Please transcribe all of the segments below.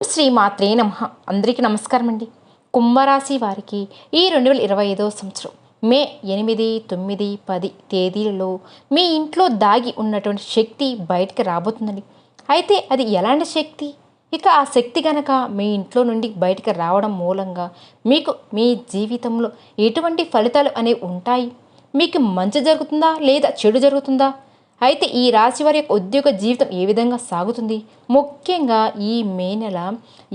శ్రీమాత్రే నమ. అందరికీ నమస్కారం అండి కుంభరాశి వారికి ఈ రెండు వేల ఇరవై ఐదవ సంవత్సరం మే ఎనిమిది తొమ్మిది పది తేదీలలో మీ ఇంట్లో దాగి ఉన్నటువంటి శక్తి బయటికి రాబోతుందండి. అయితే అది ఎలాంటి శక్తి? ఇక ఆ శక్తి గనక మీ ఇంట్లో నుండి బయటికి రావడం మూలంగా మీకు మీ జీవితంలో ఎటువంటి ఫలితాలు అనేవి ఉంటాయి? మీకు మంచి జరుగుతుందా లేదా చెడు జరుగుతుందా? అయితే ఈ రాశి వారి యొక్క ఉద్యోగ జీవితం ఏ విధంగా సాగుతుంది? ముఖ్యంగా ఈ మే నెల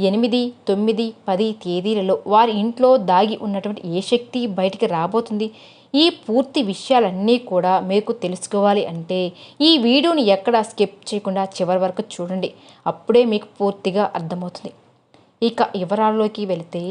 ఎనిమిది తొమ్మిది పది తేదీలలో వారి ఇంట్లో దాగి ఉన్నటువంటి ఏ శక్తి బయటికి రాబోతుంది? ఈ పూర్తి విషయాలన్నీ కూడా మీకు తెలుసుకోవాలి అంటే ఈ వీడియోని ఎక్కడ స్కిప్ చేయకుండా చివరి వరకు చూడండి. అప్పుడే మీకు పూర్తిగా అర్థమవుతుంది. ఇక వివరాల్లోకి వెళితే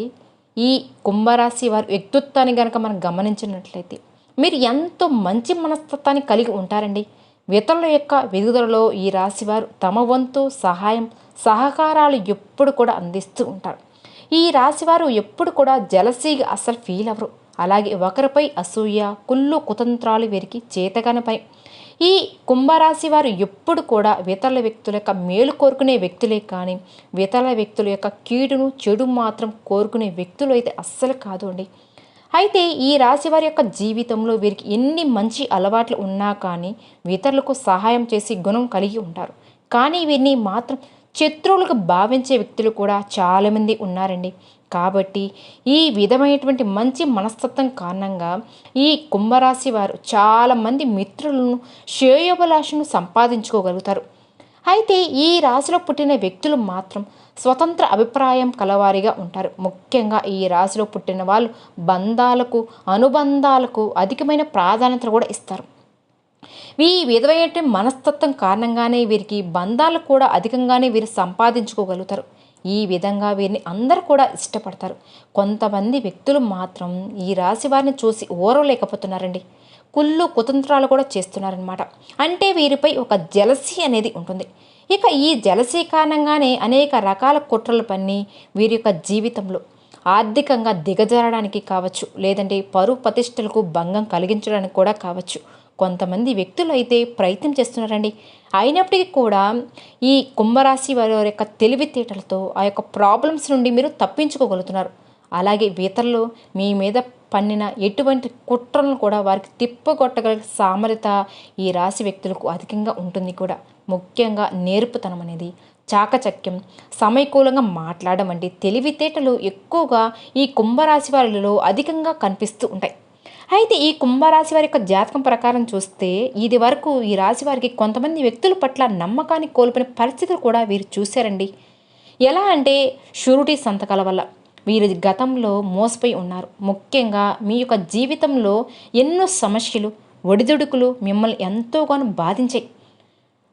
ఈ కుంభరాశి వారి వ్యక్తిత్వాన్ని కనుక మనం గమనించినట్లయితే మీరు ఎంతో మంచి మనస్తత్వాన్ని కలిగి ఉంటారండి. ఇతరుల యొక్క వెదుగుదలలో ఈ రాశివారు తమ వంతు సహాయం సహకారాలు ఎప్పుడు కూడా అందిస్తూ ఉంటారు. ఈ రాశివారు ఎప్పుడు కూడా జలసీగా అసలు ఫీల్ అవ్వరు. అలాగే ఒకరిపై అసూయ కుళ్ళు కుతంత్రాలు వీరికి చేతగాని ఈ కుంభరాశి వారు ఎప్పుడు కూడా ఇతరుల వ్యక్తుల యొక్క మేలు కోరుకునే వ్యక్తులే కానీ ఇతరుల వ్యక్తుల యొక్క కీడును చెడు మాత్రం కోరుకునే వ్యక్తులు అయితే అస్సలు కాదు అండి. అయితే ఈ రాశి వారి యొక్క జీవితంలో వీరికి ఎన్ని మంచి అలవాట్లు ఉన్నా కానీ ఇతరులకు సహాయం చేసి గుణం కలిగి ఉంటారు. కానీ వీరిని మాత్రం శత్రువులకు భావించే వ్యక్తులు కూడా చాలామంది ఉన్నారండి. కాబట్టి ఈ విధమైనటువంటి మంచి మనస్తత్వం కారణంగా ఈ కుంభరాశి వారు చాలామంది మిత్రులను శ్రేయోభిలాషను సంపాదించుకోగలుగుతారు. అయితే ఈ రాశిలో పుట్టిన వ్యక్తులు మాత్రం స్వతంత్ర అభిప్రాయం కలవారిగా ఉంటారు. ముఖ్యంగా ఈ రాశిలో పుట్టిన వాళ్ళు బంధాలకు అనుబంధాలకు అధికమైన ప్రాధాన్యత కూడా ఇస్తారు. ఈ విధమైన మనస్తత్వం కారణంగానే వీరికి బంధాలు కూడా అధికంగానే వీరు సంపాదించుకోగలుగుతారు. ఈ విధంగా వీరిని అందరు కూడా ఇష్టపడతారు. కొంతమంది వ్యక్తులు మాత్రం ఈ రాశి వారిని చూసి ఓరవలేకపోతున్నారండి కుళ్ళు కుతంత్రాలు కూడా చేస్తున్నారనమాట అంటే వీరిపై ఒక జలసీ అనేది ఉంటుంది. ఇక ఈ జలసీ కారణంగానే అనేక రకాల కుట్రలు పన్ని వీరి యొక్క జీవితంలో ఆర్థికంగా దిగజారడానికి కావచ్చు లేదంటే పరువు ప్రతిష్టలకు భంగం కలిగించడానికి కూడా కావచ్చు. కొంతమంది వ్యక్తులు అయితే ప్రయత్నం చేస్తున్నారండి. అయినప్పటికీ కూడా ఈ కుంభరాశి వారి యొక్క తెలివితేటలతో ఆ యొక్క ప్రాబ్లమ్స్ నుండి మీరు తప్పించుకోగలుగుతున్నారు. అలాగే ఇతరులు మీ మీద పన్నిన ఎటువంటి కుట్రలను కూడా వారికి తిప్పగొట్టగల సామర్థ్యత ఈ రాశి వ్యక్తులకు అధికంగా ఉంటుంది కూడా. ముఖ్యంగా నేర్పుతనం అనేది చాకచక్యం సమయకూలంగా మాట్లాడడం వంటి తెలివితేటలు ఎక్కువగా ఈ కుంభరాశి వారిలో అధికంగా కనిపిస్తూ ఉంటాయి. అయితే ఈ కుంభరాశి వారి యొక్క జాతకం ప్రకారం చూస్తే ఇది వరకు ఈ రాశి వారికి కొంతమంది వ్యక్తుల పట్ల నమ్మకాన్ని కోల్పోయిన పరిస్థితులు కూడా వీరు చూశారండి. ఎలా అంటే షూరిటీ సంతకాల వల్ల వీరు గతంలో మోసపోయి ఉన్నారు. ముఖ్యంగా మీ యొక్క జీవితంలో ఎన్నో సమస్యలు ఒడిదుడుకులు మిమ్మల్ని ఎంతోగానో బాధించాయి.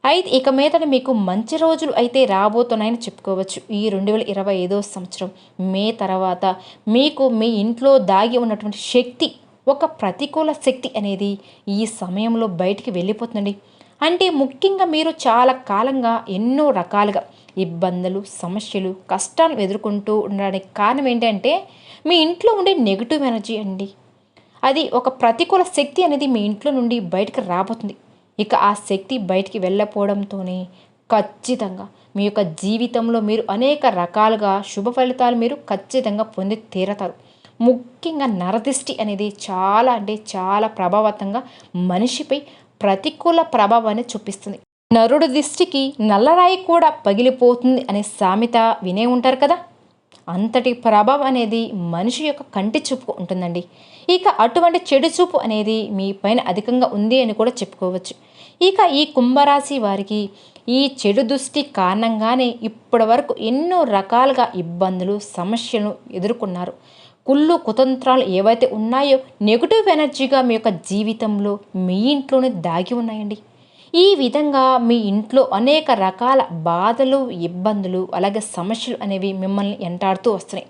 అయితే ఇక మీదట మీకు మంచి రోజులు అయితే రాబోతున్నాయని చెప్పుకోవచ్చు. ఈ రెండు వేల ఇరవై ఐదో సంవత్సరం మే తర్వాత మీకు మీ ఇంట్లో దాగి ఉన్నటువంటి శక్తి ఒక ప్రతికూల శక్తి అనేది ఈ సమయంలో బయటికి వెళ్ళిపోతుందండి. అంటే ముఖ్యంగా మీరు చాలా కాలంగా ఎన్నో రకాలుగా ఇబ్బందులు సమస్యలు కష్టాలు ఎదుర్కొంటూ ఉండడానికి కారణం ఏంటంటే మీ ఇంట్లో ఉండే నెగిటివ్ ఎనర్జీ అండి. అది ఒక ప్రతికూల శక్తి అనేది మీ ఇంట్లో నుండి బయటకు రాబోతుంది. ఇక ఆ శక్తి బయటికి వెళ్ళపోవడంతోనే ఖచ్చితంగా మీ యొక్క జీవితంలో మీరు అనేక రకాలుగా శుభ ఫలితాలు మీరు ఖచ్చితంగా పొంది తీరతారు. ముఖ్యంగా నరదిష్టి అనేది చాలా అంటే చాలా ప్రభావవంతంగా మనిషిపై ప్రతికూల ప్రభావాన్ని చూపిస్తుంది. నరుడు దిష్టికి నల్లరాయి కూడా పగిలిపోతుంది అనే సామెత వినే ఉంటారు కదా? అంతటి ప్రభావం అనేది మనిషి యొక్క కంటి చూపు ఉంటుందండి. ఇక అటువంటి చెడు చూపు అనేది మీ పైన అధికంగా ఉంది అని కూడా చెప్పుకోవచ్చు. ఇక ఈ కుంభరాశి వారికి ఈ చెడు దృష్టి కారణంగానే ఇప్పటి వరకు ఎన్నో రకాలుగా ఇబ్బందులు సమస్యలను ఎదుర్కొన్నారు. కుళ్ళు కుతంత్రాలు ఏవైతే ఉన్నాయో నెగిటివ్ ఎనర్జీగా మీ యొక్క జీవితంలో మీ ఇంట్లోనే దాగి ఉన్నాయండి. ఈ విధంగా మీ ఇంట్లో అనేక రకాల బాధలు ఇబ్బందులు అలాగే సమస్యలు అనేవి మిమ్మల్ని ఎంటాడుతూ వస్తున్నాయి.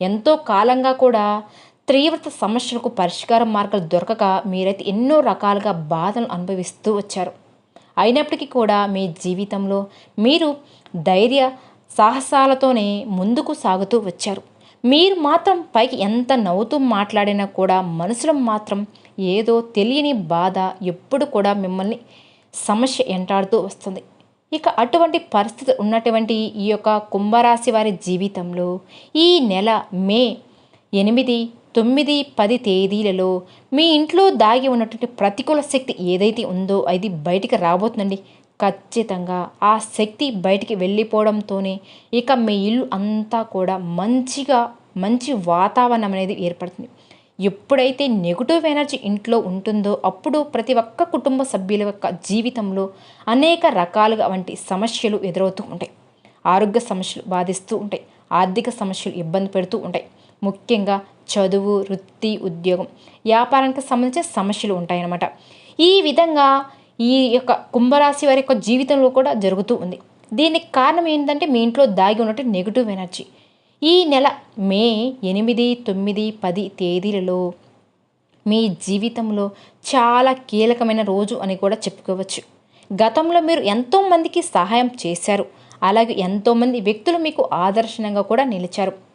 ఎంతో కాలంగా కూడా తీవ్రత సమస్యలకు పరిష్కార మార్గాలు దొరకక మీరైతే ఎన్నో రకాలుగా బాధలు అనుభవిస్తూ వచ్చారు. అయినప్పటికీ కూడా మీ జీవితంలో మీరు ధైర్య సాహసాలతోనే ముందుకు సాగుతూ వచ్చారు. మీరు మాత్రం పైకి ఎంత నవ్వుతూ మాట్లాడినా కూడా మనసులో మాత్రం ఏదో తెలియని బాధ ఎప్పుడు కూడా మిమ్మల్ని సమస్య ఎంటాడుతూ వస్తుంది. ఇక అటువంటి పరిస్థితి ఉన్నటువంటి ఈ యొక్క కుంభరాశి వారి జీవితంలో ఈ నెల మే ఎనిమిది తొమ్మిది పది తేదీలలో మీ ఇంట్లో దాగి ఉన్నటువంటి ప్రతికూల శక్తి ఏదైతే ఉందో అది బయటికి రాబోతుందండి. ఖచ్చితంగా ఆ శక్తి బయటికి వెళ్ళిపోవడంతోనే ఇక మీ ఇల్లు అంతా కూడా మంచిగా మంచి వాతావరణం అనేది ఏర్పడుతుంది. ఎప్పుడైతే నెగిటివ్ ఎనర్జీ ఇంట్లో ఉంటుందో అప్పుడు ప్రతి ఒక్క కుటుంబ సభ్యుల యొక్క జీవితంలో అనేక రకాలుగా వంటి సమస్యలు ఎదురవుతూ ఉంటాయి. ఆరోగ్య సమస్యలు బాధిస్తూ ఉంటాయి. ఆర్థిక సమస్యలు ఇబ్బంది పెడుతూ ఉంటాయి. ముఖ్యంగా చదువు వృత్తి ఉద్యోగం వ్యాపారానికి సంబంధించిన సమస్యలు ఉంటాయన్నమాట. ఈ విధంగా ఈ యొక్క కుంభరాశి వారి యొక్క జీవితంలో కూడా జరుగుతూ ఉంది. దీనికి కారణం ఏంటంటే మీ ఇంట్లో దాగి ఉన్నట్టు నెగిటివ్ ఎనర్జీ ఈ నెల మే ఎనిమిది తొమ్మిది పది తేదీలలో మీ జీవితంలో చాలా కీలకమైన రోజు అని కూడా చెప్పుకోవచ్చు. గతంలో మీరు ఎంతోమందికి సహాయం చేశారు. అలాగే ఎంతోమంది వ్యక్తులు మీకు ఆదర్శనంగా కూడా నిలిచారు.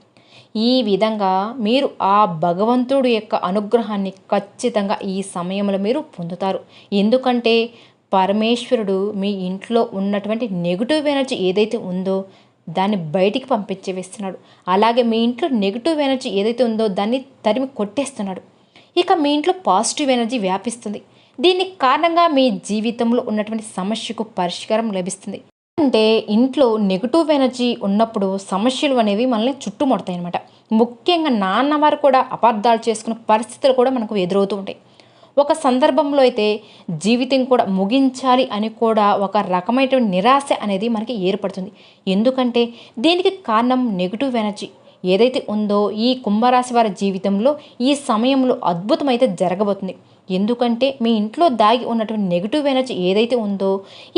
ఈ విధంగా మీరు ఆ భగవంతుడు యొక్క అనుగ్రహాన్ని ఖచ్చితంగా ఈ సమయంలో మీరు పొందుతారు. ఎందుకంటే పరమేశ్వరుడు మీ ఇంట్లో ఉన్నటువంటి నెగిటివ్ ఎనర్జీ ఏదైతే ఉందో దాన్ని బయటికి పంపించి వేస్తున్నాడు అలాగే మీ ఇంట్లో నెగిటివ్ ఎనర్జీ ఏదైతే ఉందో దాన్ని తరిమి కొట్టేస్తున్నాడు. ఇక మీ ఇంట్లో పాజిటివ్ ఎనర్జీ వ్యాపిస్తుంది. దీనికి కారణంగా మీ జీవితంలో ఉన్నటువంటి సమస్యకు పరిష్కారం లభిస్తుంది. అంటే ఇంట్లో నెగిటివ్ ఎనర్జీ ఉన్నప్పుడు సమస్యలు అనేవి మనల్ని చుట్టుముడతాయి అనమాట ముఖ్యంగా నాన్నవారు కూడా అపార్థాలు చేసుకునే పరిస్థితులు కూడా మనకు ఎదురవుతూ ఉంటాయి. ఒక సందర్భంలో అయితే జీవితం కూడా ముగించాలి అని కూడా ఒక రకమైనటువంటి నిరాశ అనేది మనకి ఏర్పడుతుంది. ఎందుకంటే దీనికి కారణం నెగిటివ్ ఎనర్జీ ఏదైతే ఉందో ఈ కుంభరాశి వారి జీవితంలో ఈ సమయంలో అద్భుతమైతే జరగబోతుంది. ఎందుకంటే మీ ఇంట్లో దాగి ఉన్నటువంటి నెగిటివ్ ఎనర్జీ ఏదైతే ఉందో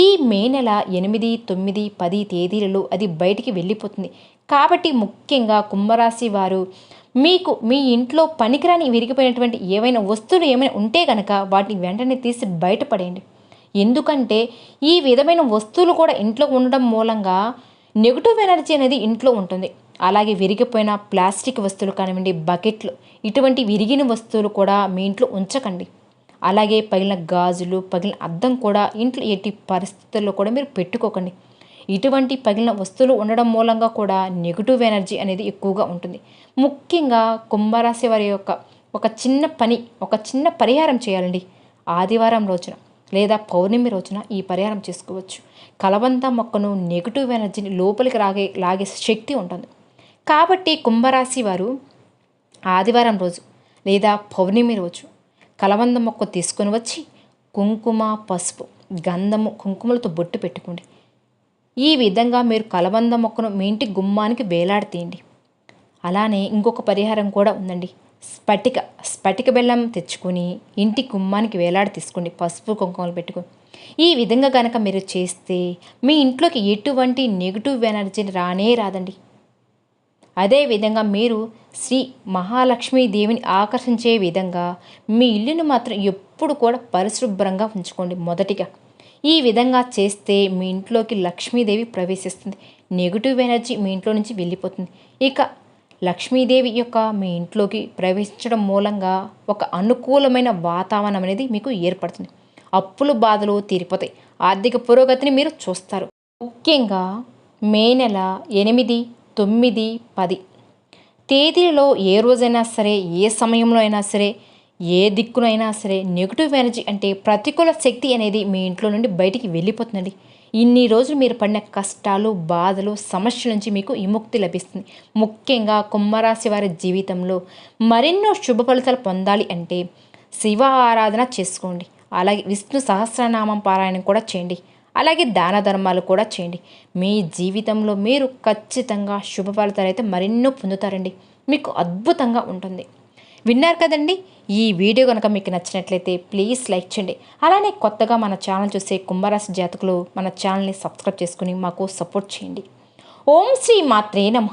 ఈ మే నెల ఎనిమిది తొమ్మిది పది తేదీలలో అది బయటికి వెళ్ళిపోతుంది. కాబట్టి ముఖ్యంగా కుంభరాశి వారు మీకు మీ ఇంట్లో పనికిరాని విరిగిపోయినటువంటి ఏవైనా వస్తువులు ఏమైనా ఉంటే కనుక వాటిని వెంటనే తీసి బయటపడేయండి. ఎందుకంటే ఈ విధమైన వస్తువులు కూడా ఇంట్లో ఉండడం మూలంగా నెగిటివ్ ఎనర్జీ అనేది ఇంట్లో ఉంటుంది. అలాగే విరిగిపోయిన ప్లాస్టిక్ వస్తువులు కానివ్వండి బకెట్లు ఇటువంటి విరిగిన వస్తువులు కూడా మీ ఇంట్లో ఉంచకండి. అలాగే పగిలిన గాజులు పగిలిన అద్దం కూడా ఇంట్లో ఎట్టి పరిస్థితుల్లో కూడా మీరు పెట్టుకోకండి. ఇటువంటి పగిలిన వస్తువులు ఉండడం మూలంగా కూడా నెగిటివ్ ఎనర్జీ అనేది ఎక్కువగా ఉంటుంది. ముఖ్యంగా కుంభరాశి వారి యొక్క ఒక చిన్న పని ఒక చిన్న పరిహారం చేయాలండి. ఆదివారం రోజున లేదా పౌర్ణమి రోజున ఈ పరిహారం చేసుకోవచ్చు. కలబంద మొక్కను నెగిటివ్ ఎనర్జీని లోపలికి రాగే లాగే శక్తి ఉంటుంది. కాబట్టి కుంభరాశి వారు ఆదివారం రోజు లేదా పౌర్ణమి రోజు కలవంద మొక్క తీసుకొని వచ్చి కుంకుమ పసుపు గంధము కుంకుమలతో బొట్టు పెట్టుకోండి. ఈ విధంగా మీరు కలబంద మొక్కను మీ ఇంటి గుమ్మానికి వేలాడతీయండి. అలానే ఇంకొక పరిహారం కూడా ఉందండి. స్ఫటిక స్ఫటిక బెల్లం తెచ్చుకొని ఇంటి గుమ్మానికి వేలాడి తీసుకోండి. పసుపు కుంకుమలు పెట్టుకొని. ఈ విధంగా కనుక మీరు చేస్తే మీ ఇంట్లోకి ఎటువంటి నెగిటివ్ ఎనర్జీ రానే రాదండి. అదేవిధంగా మీరు శ్రీ మహాలక్ష్మీ దేవిని ఆకర్షించే విధంగా మీ ఇల్లును మాత్రం ఎప్పుడు కూడా పరిశుభ్రంగా ఉంచుకోండి మొదటిగా. ఈ విధంగా చేస్తే మీ ఇంట్లోకి లక్ష్మీదేవి ప్రవేశిస్తుంది. నెగిటివ్ ఎనర్జీ మీ ఇంట్లో నుంచి వెళ్ళిపోతుంది. ఇక లక్ష్మీదేవి యొక్క మీ ఇంట్లోకి ప్రవేశించడం మూలంగా ఒక అనుకూలమైన వాతావరణం అనేది మీకు ఏర్పడుతుంది. అప్పులు బాధలు తీరిపోతాయి. ఆర్థిక పురోగతిని మీరు చూస్తారు. ముఖ్యంగా మే నెల ఎనిమిది తొమ్మిది పది. తేదీలలో ఏ రోజైనా సరే ఏ సమయంలో అయినా సరే ఏ దిక్కునైనా సరే నెగిటివ్ ఎనర్జీ అంటే ప్రతికూల శక్తి అనేది మీ ఇంట్లో నుండి బయటికి వెళ్ళిపోతుందండి. ఇన్ని రోజులు మీరు పడిన కష్టాలు బాధలు సమస్యల నుంచి మీకు విముక్తి లభిస్తుంది. ముఖ్యంగా కుంభరాశి వారి జీవితంలో మరెన్నో శుభ ఫలితాలు పొందాలి అంటే శివ ఆరాధన చేసుకోండి. అలాగే విష్ణు సహస్రనామం పారాయణం కూడా చేయండి. అలాగే దాన ధర్మాలు కూడా చేయండి. మీ జీవితంలో మీరు ఖచ్చితంగా శుభ ఫలితాలు అయితే మరెన్నో పొందుతారండి. మీకు అద్భుతంగా ఉంటుంది. విన్నారు కదండి? ఈ వీడియో కనుక మీకు నచ్చినట్లయితే ప్లీజ్ లైక్ చేయండి. అలానే కొత్తగా మన ఛానల్ చూసే కుంభరాశి జాతకులు మన ఛానల్ని సబ్స్క్రైబ్ చేసుకుని మాకు సపోర్ట్ చేయండి. ఓం శ్రీ మాత్రే నమ.